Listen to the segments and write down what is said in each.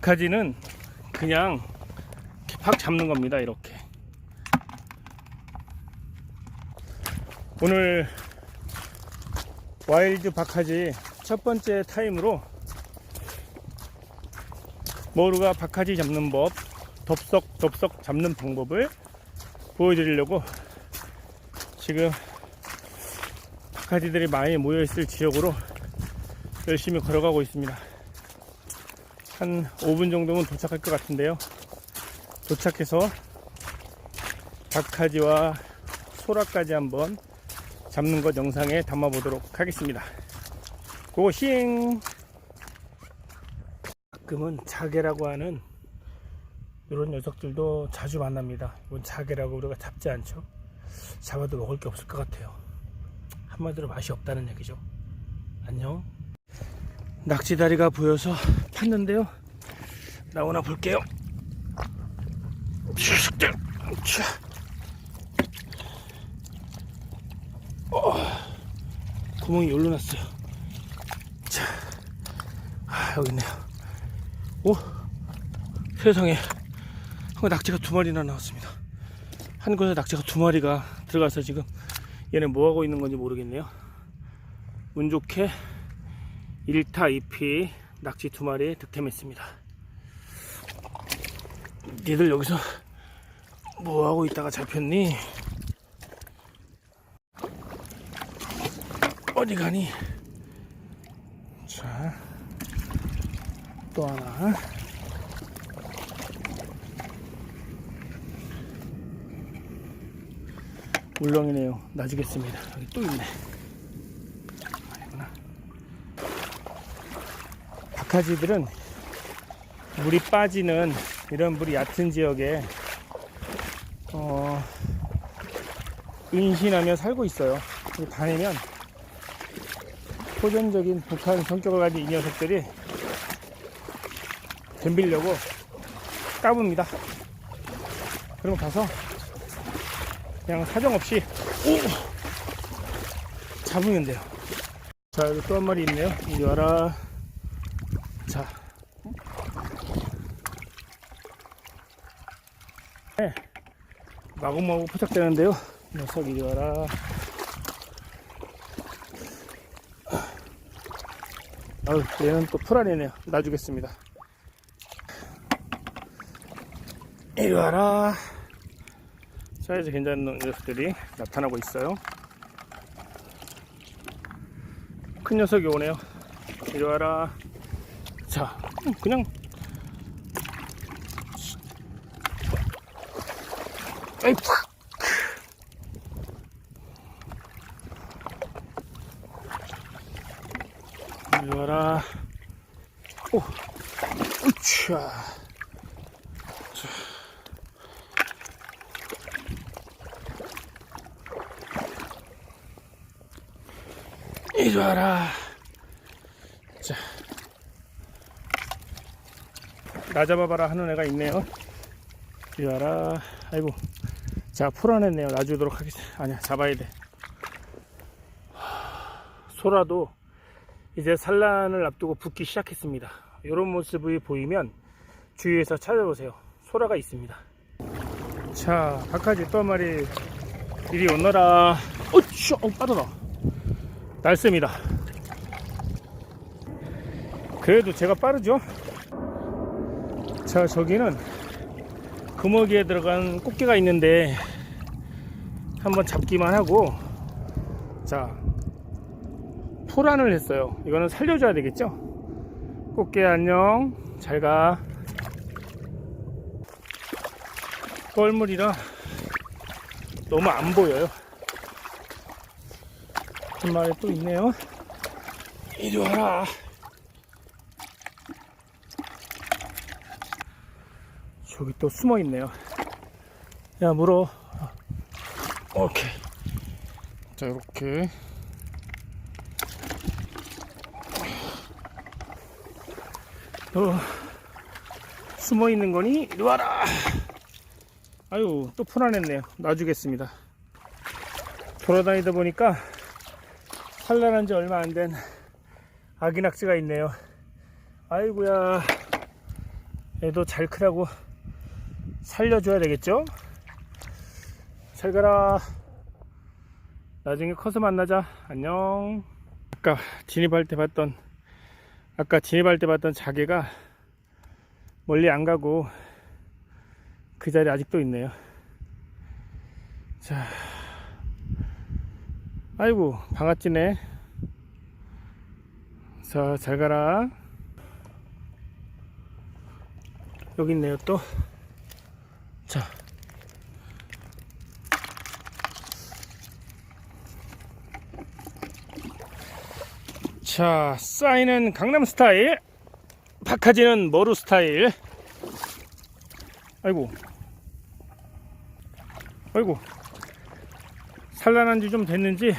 박하지는 그냥 팍 잡는 겁니다. 이렇게. 오늘 와일드 박하지 첫 번째 타임으로 모루가 박하지 잡는 법, 덥석 덥석 잡는 방법을 보여드리려고 지금 박하지들이 많이 모여있을 지역으로 열심히 걸어가고 있습니다. 한 5분 정도면 도착할 것 같은데요. 도착해서 박하지와 소라까지 한번 잡는 것 영상에 담아 보도록 하겠습니다. 고싱! 가끔은 자개라고 하는 이런 녀석들도 자주 만납니다. 이건 자개라고 우리가 잡지 않죠. 잡아도 먹을 게 없을 것 같아요. 한마디로 맛이 없다는 얘기죠. 안녕. 낙지다리가 보여서 팠는데요. 나오나 볼게요. 어, 구멍이 열로 났어요. 자, 아, 여기 있네요. 오, 세상에. 한 낙지가 두 마리나 나왔습니다. 한 곳에 낙지가 두 마리가 들어가서 지금 얘는 뭐 하고 있는 건지 모르겠네요. 운 좋게 1타 2피 낙지 두 마리 득템했습니다. 니들 여기서 뭐 하고 있다가 잡혔니? 어디 가니? 자, 또 하나. 울렁이네요. 놔주겠습니다. 여기 또 있네. 아니구나. 박하지들은 물이 빠지는 이런 물이 얕은 지역에 어, 은신하며 살고 있어요. 다니면 호전적인 북한 성격을 가진 이 녀석들이 덤비려고 까붑니다. 그럼 가서 그냥 사정없이 오! 잡으면 돼요. 자, 여기 또 한 마리 있네요. 이리 와라. 자. 네. 마구마구 포착되는데요. 녀석 이리 와라. 아유, 얘는 또 풀안이네요. 놔주겠습니다. 이리 와라. 사이즈 괜찮은 녀석들이 나타나고 있어요. 큰 녀석이 오네요. 이리 와라. 자, 그냥. 팍! 이리 와라. 오, 으쌰. 이리 와라. 나 잡아봐라 하는 애가 있네요. 이리 와라. 아이고. 자, 풀어냈네요. 놔주도록 하겠습니다. 아니야, 잡아야 돼. 소라도 이제 산란을 앞두고 붙기 시작했습니다. 이런 모습이 보이면 주위에서 찾아보세요. 소라가 있습니다. 자, 박하지 또 한 마리 이리 오너라. 어쭈, 어, 빠져나. 날쌔입니다. 그래도 제가 빠르죠? 자, 저기는 금어기에 들어간 꽃게가 있는데 한번 잡기만 하고 자, 포란을 했어요. 이거는 살려줘야 되겠죠? 꽃게 안녕. 잘 가. 뻘물이라 너무 안 보여요. 한 마리 또 있네요. 이리 와라. 저기 또 숨어 있네요. 야, 물어. 오케이. 자, 이렇게. 어, 숨어 있는 거니? 이리 와라. 아유, 또 풀어냈네요. 놔주겠습니다. 돌아다니다 보니까 산란한 지 얼마 안 된 아기 낙지가 있네요. 아이고야. 얘도 잘 크라고 살려줘야 되겠죠? 잘 가라. 나중에 커서 만나자. 안녕. 아까 진입할 때 봤던, 아까 진입할 때 봤던 자개가 멀리 안 가고 그 자리에 아직도 있네요. 자. 아이고, 방아찌네. 자, 잘 가라. 여기 있네요, 또. 자, 싸이는 강남 스타일, 박하지는 머루 스타일. 아이고. 아이고. 산란한 지 좀 됐는지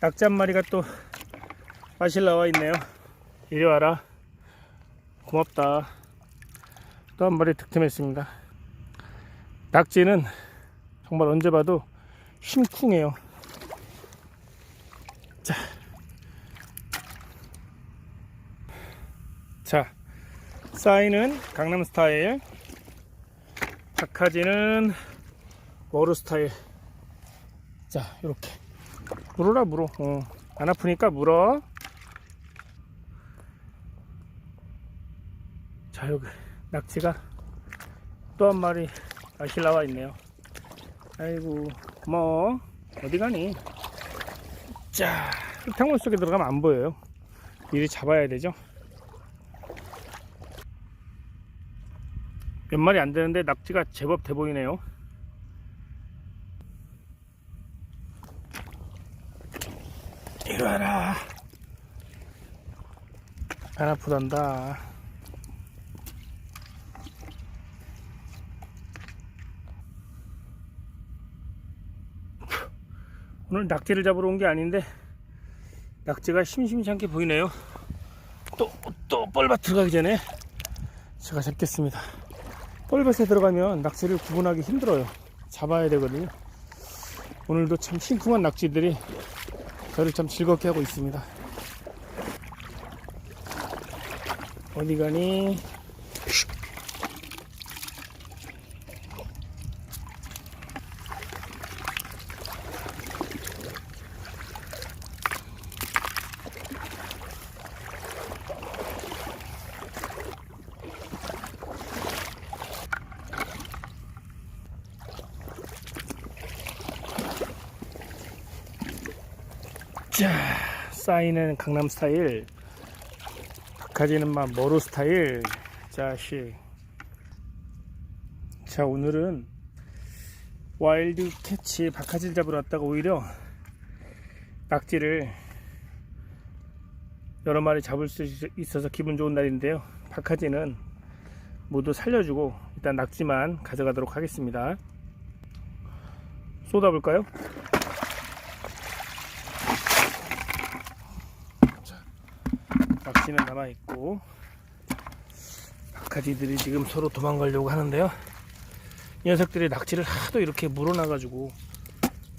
낙지 한 마리가 또 마실 나와 있네요. 이리 와라. 고맙다. 또 한 마리 득템했습니다. 낙지는 정말 언제 봐도 심쿵해요. 자. 자. 싸이는 강남 스타일. 박하지는 머루 스타일. 자, 이렇게. 물어라, 물어. 어. 안 아프니까 물어. 자, 여기 낙지가 또 한 마리 다시 나와 있네요. 아이고, 뭐, 어디 가니? 자, 흙탕물 속에 들어가면 안 보여요. 미리 잡아야 되죠. 몇 마리 안 되는데 낙지가 제법 돼 보이네요. 이리 와라. 안 아프단다. 오늘 낙지를 잡으러 온 게 아닌데 낙지가 심심치 않게 보이네요. 또, 또 뻘밭 들어가기 전에 제가 잡겠습니다. 뻘밭에 들어가면 낙지를 구분하기 힘들어요. 잡아야 되거든요. 오늘도 참 심쿵한 낙지들이 저를 참 즐겁게 하고 있습니다. 어디 가니? 자, 사인은 강남 스타일, 박하지는 막 머루 스타일. 자식. 자, 오늘은 와일드 캐치 박하지를 잡으러 왔다가 오히려 낙지를 여러 마리 잡을 수 있어서 기분 좋은 날인데요. 박하지는 모두 살려주고 일단 낙지만 가져가도록 하겠습니다. 쏟아볼까요? 낙지는 남아있고 박하지들이 지금 서로 도망가려고 하는데요. 이 녀석들이 낙지를 하도 이렇게 물어놔가지고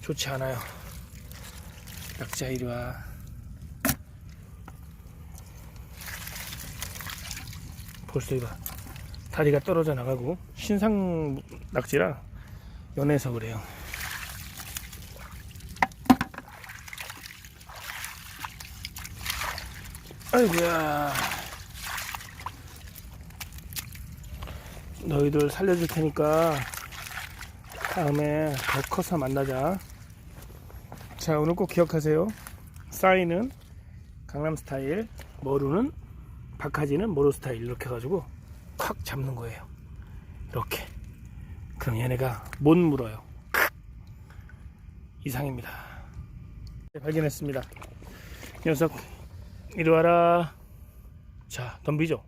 좋지 않아요. 낙지야 이리와. 벌써 이봐. 다리가 떨어져 나가고 신상 낙지라 연해서 그래요 아이고야. 너희들 살려줄 테니까 다음에 더 커서 만나자. 자, 오늘 꼭 기억하세요. 싸이는 강남 스타일, 머루는 박하지는 머루 스타일 이렇게 해가지고 콱 잡는 거예요. 이렇게. 그럼 얘네가 못 물어요. 이상입니다. 네, 발견했습니다. 녀석 이리 와라. 자, 덤비죠.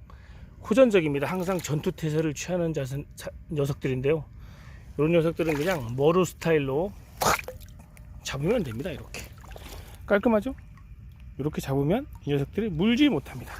호전적입니다. 항상 전투 태세를 취하는 자선, 자, 녀석들인데요. 이런 녀석들은 그냥 머루 스타일로 콱 잡으면 됩니다. 이렇게 깔끔하죠? 이렇게 잡으면 이 녀석들이 물지 못합니다.